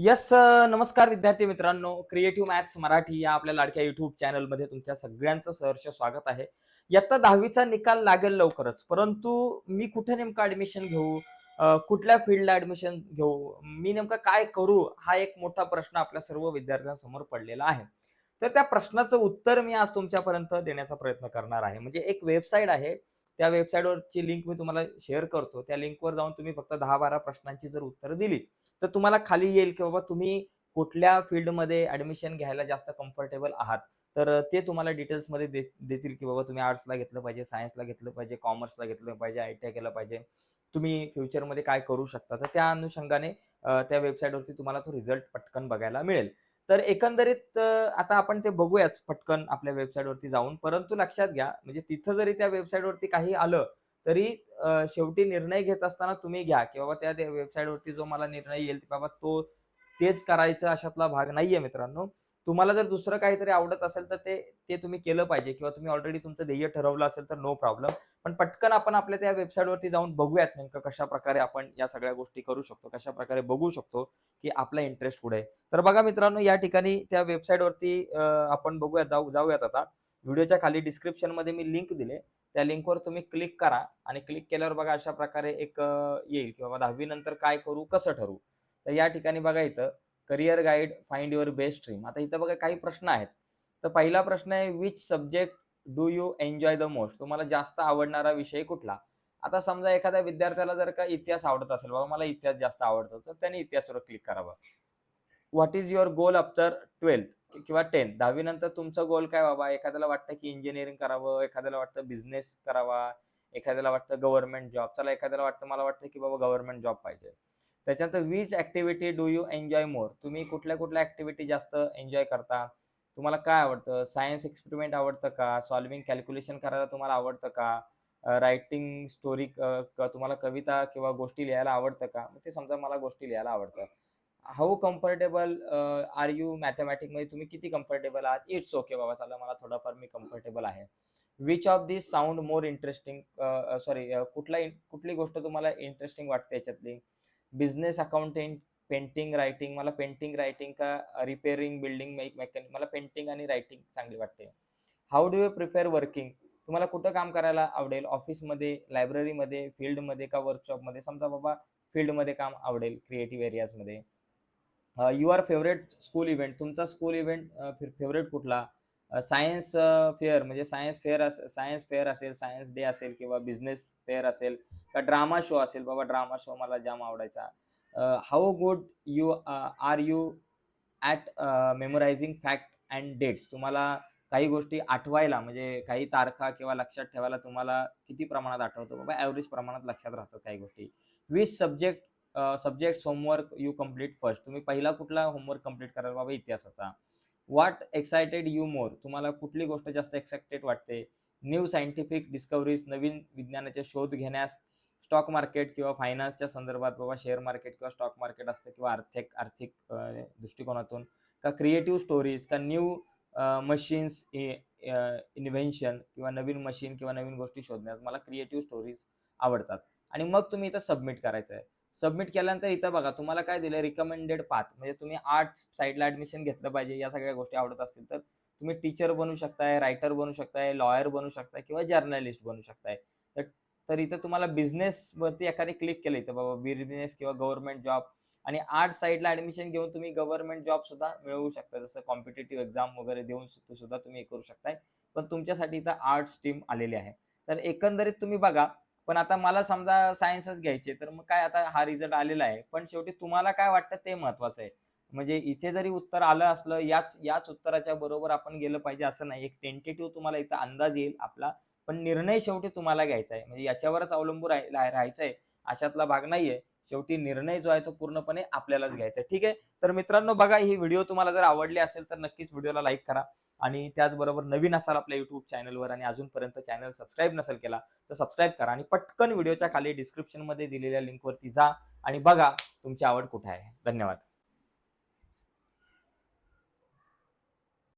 Yes नमस्कार विद्यार्थी मित्रांनो. क्रिएटिव्ह मॅथ्स मराठी या आपल्या लाडक्या युट्यूब चॅनलमध्ये तुमच्या सगळ्यांचं सहर्ष स्वागत आहे. इयत्ता दहावीचा निकाल लागेल लवकरच परंतु मी कुठे नेमकं ऍडमिशन घेऊ? कुठल्या फील्डला ऍडमिशन घेऊ? मी नेमकं काय करू? हा एक मोठा प्रश्न आपल्या सर्व विद्यार्थ्यांसमोर पडलेला आहे. तर त्या प्रश्नाचं उत्तर मी आज तुमच्यापर्यंत देण्याचा प्रयत्न करणार आहे. म्हणजे एक वेबसाईट आहे. त्या वेबसाईटवरची लिंक मी तुम्हाला शेअर करतो. त्या लिंकवर जाऊन तुम्ही फक्त दहा बारा प्रश्नांची जर उत्तरं दिली तर तुम्हाला खाली येईल की बाबा तुम्ही कुठल्या फील्डमध्ये ऍडमिशन घ्यायला जास्त कम्फर्टेबल आहात? तर ते तुम्हाला डिटेल्समध्ये दे देतील की बाबा तुम्ही आर्ट्सला घेतलं पाहिजे सायन्सला घेतलं पाहिजे कॉमर्सला घेतलं पाहिजे आय टी आय केलं पाहिजे. तुम्ही फ्युचरमध्ये काय करू शकता? तर त्या अनुषंगाने त्या वेबसाईटवरती तुम्हाला तो रिझल्ट पटकन बघायला मिळेल. तर एकंदरीत आता आपण ते बघूयाच पटकन आपल्या वेबसाईटवरती जाऊन. परंतु लक्षात घ्या म्हणजे तिथं जरी त्या वेबसाईटवरती काही आलं तरी शेवटी निर्णय घेत असताना तुम्ही घ्या की बाबा त्या वेबसाईटवरती जो मला निर्णय येईल बाबा तो तेच करायचं अशातला भाग नाहीये मित्रांनो. तुम्हाला जर दुसरं काहीतरी आवडत असेल तर ते ते तुम्ही केलं पाहिजे किंवा तुम्ही ऑलरेडी तुमचं ध्येय ठरवलं असेल तर नो प्रॉब्लेम पण पटकन आपण आपल्या त्या वेबसाईटवरती जाऊन बघूयात नेमकं कशा प्रकारे आपण या सगळ्या गोष्टी करू शकतो कशा प्रकारे बघू शकतो की आपला इंटरेस्ट कुठे आहे. तर बघा मित्रांनो या ठिकाणी त्या वेबसाईटवरती आपण बघूयात जाऊ जाऊयात आता. व्हिडिओच्या खाली डिस्क्रिप्शनमध्ये मी लिंक दिले. त्या लिंकवर तुम्ही क्लिक करा आणि क्लिक केल्यावर बघा अशा प्रकारे एक येईल की बाबा दहावी नंतर काय करू कसं ठरवू. तर या ठिकाणी बघा इथं career guide find your best stream आता इथं बघा काही प्रश्न आहेत. तर पहिला प्रश्न आहे which subject do you enjoy the most तुम्हाला जास्त आवडणारा विषय कुठला? आता समजा एखाद्या विद्यार्थ्याला जर का इतिहास आवडत असेल बाबा मला इतिहास जास्त आवडतो तर त्याने इतिहासावर क्लिक करावं what is your goal after twelfth किंवा टेन्थ दहावी नंतर तुमचं गोल काय बाबा? एखाद्याला वाटतं की इंजिनिअरिंग करावं एखाद्याला वाटतं बिझनेस करावा एखाद्याला वाटतं गव्हर्नमेंट जॉब चला एखाद्याला वाटतं मला वाटतं की बाबा गव्हर्नमेंट जॉब पाहिजे. त्याच्यानंतर which activity do you enjoy more तुम्ही कुठल्या कुठल्या ऍक्टिव्हिटी जास्त एन्जॉय करता? तुम्हाला काय आवडतं? सायन्स एक्सपेरिमेंट आवडतं का? सॉल्विंग कॅल्क्युलेशन करायला तुम्हाला आवडतं का? रायटिंग स्टोरी तुम्हाला कविता किंवा गोष्टी लिहायला आवडतं का? ते समजा मला गोष्टी लिहायला आवडतं. हाऊ कम्फर्टेबल आर यू मॅथमॅटिकमध्ये तुम्ही किती कम्फर्टेबल आहात? इट्स ओके बाबा चला मला थोडाफार मी कम्फर्टेबल आहे. Which of this sound more interesting sorry कुठला कुठली गोष्ट तुम्हाला इंटरेस्टिंग वाटते याच्यातली? बिझनेस अकाउंटेंट पेंटिंग रायटिंग मला पेंटिंग रायटिंग का रिपेअरिंग बिल्डिंग मेकॅनिक मला पेंटिंग आणि रायटिंग चांगली वाटते. How do you prefer working तुम्हाला कुठं काम करायला आवडेल? ऑफिसमध्ये लायब्ररीमध्ये फील्डमध्ये का वर्कशॉपमध्ये समजा बाबा फील्डमध्ये काम आवडेल क्रिएटिव्ह एरियाजमध्ये युअर फेवरेट स्कूल इव्हेंट तुमचा स्कूल इव्हेंट फेवरेट कुठला? सायन्स फेअर म्हणजे सायन्स फेअर सायन्स फेअर असेल सायन्स डे असेल किंवा बिझनेस फेअर असेल का ड्रामा शो असेल बाबा ड्रामा शो मला जाम आवडायचा. How good you are you at memorising fact and dates तुम्हाला काही गोष्टी आठवायला म्हणजे काही तारखा किंवा लक्षात ठेवायला तुम्हाला किती प्रमाणात आठवतो? बाबा ॲव्हरेज प्रमाणात लक्षात राहतात काही गोष्टी. Which subject subject homework you complete first तुम्ही पहिला कुठला होमवर्क कंप्लीट कराल? बाबा इतिहासाचा. व्हॉट एक्सायटेड यू मोर तुम्हाला कुठली गोष्ट जास्त एक्सायटेड वाटते? न्यू सायंटिफिक डिस्कवरीज नवीन विज्ञानाचे शोध घेण्यास स्टॉक मार्केट किंवा फायनान्सच्या संदर्भात बाबा शेअर मार्केट किंवा स्टॉक मार्केट असतं किंवा आर्थिक आर्थिक दृष्टिकोनातून. का क्रिएटिव्ह स्टोरीज का न्यू मशीन्स इन्व्हेन्शन किंवा नवीन मशीन किंवा नवीन गोष्टी शोधण्यात मला क्रिएटिव्ह स्टोरीज आवडतात. आणि मग तुम्ही इथं सबमिट करायचं आहे सबमिट केल्यानंतर इथं बघा तुम्हाला काय दिलं रिकमेंडेड पाथ म्हणजे तुम्ही आर्ट साईडला ऍडमिशन घेतलं पाहिजे या सगळ्या गोष्टी आवडत असतील तर. तुम्ही टीचर बनू शकताय रायटर बनू शकताय लॉयर बनू शकताय किंवा जर्नलिस्ट बनू शकताय. तर इथं तुम्हाला बिझनेस वरती एखादी क्लिक केलं इथं बाबा बिझनेस किंवा गव्हर्नमेंट जॉब आणि आर्ट साईडला ऍडमिशन घेऊन तुम्ही गव्हर्नमेंट जॉब सुद्धा मिळवू शकता. जसं कॉम्पिटेटिव्ह एक्झाम वगैरे देऊन सुद्धा तुम्ही हे करू शकताय. पण तुमच्यासाठी इथं आर्ट स्ट्रीम आलेली आहे. तर एकंदरीत तुम्ही बघा पण आता मला समजा सायन्सच घ्यायचे तर मग काय आता हा रिझल्ट आलेला आहे. पण शेवटी तुम्हाला काय वाटतं ते महत्वाचं आहे. म्हणजे इथे जरी उत्तर आलं असलं याच याच उत्तराच्या बरोबर आपण गेलं पाहिजे असं नाही. एक टेंटेटिव्ह तुम्हाला इथं अंदाज येईल आपला. पण निर्णय शेवटी तुम्हाला घ्यायचा आहे. म्हणजे याच्यावरच अवलंबून राहायचं आहे. अशातला भाग नाहीये. शेवटी निर्णय जो आहे तो पूर्णपणे आपल्यालाच घ्यायचा ठीक आहे? तर मित्रांनो बघा ही व्हिडिओ तुम्हाला जर आवडली असेल तर नक्कीच व्हिडिओला लाईक करा आणि त्याचबरोबर नवीन असाल आपल्या युट्यूब चॅनलवर आणि अजूनपर्यंत चॅनल सबस्क्राईब नसेल केला तर सबस्क्राईब करा आणि पटकन व्हिडिओच्या खाली डिस्क्रिप्शनमध्ये दिलेल्या लिंकवरती जा आणि बघा तुमची आवड कुठे आहे. धन्यवाद.